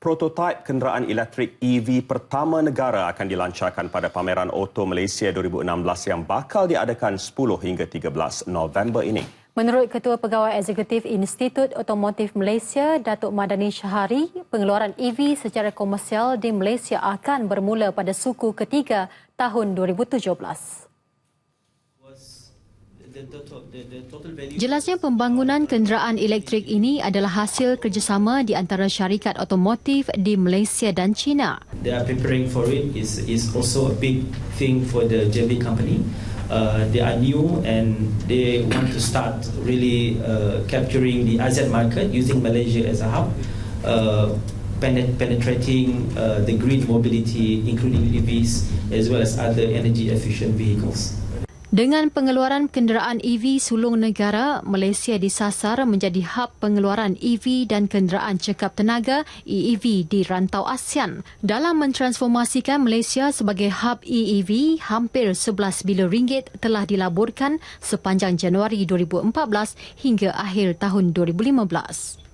Prototipe kenderaan elektrik EV pertama negara akan dilancarkan pada pameran Auto Malaysia 2016 yang bakal diadakan 10 hingga 13 November ini. Menurut Ketua Pegawai Eksekutif Institut Otomotif Malaysia, Datuk Madani Syahari, pengeluaran EV secara komersial di Malaysia akan bermula pada suku ketiga tahun 2017. Jelasnya pembangunan kenderaan elektrik ini adalah hasil kerjasama di antara syarikat otomotif di Malaysia dan China. They are preparing for it is is also a big thing for the JB company. Uh, they are new and they want to start really uh, capturing the ASEAN market using Malaysia as a hub, uh, penetrating uh, the green mobility, including EVs as well as other energy efficient vehicles. Dengan pengeluaran kenderaan EV sulung negara, Malaysia disasar menjadi hub pengeluaran EV dan kenderaan cekap tenaga EEV di rantau ASEAN. Dalam mentransformasikan Malaysia sebagai hub EEV, hampir 11 bilion ringgit telah dilaburkan sepanjang Januari 2014 hingga akhir tahun 2015.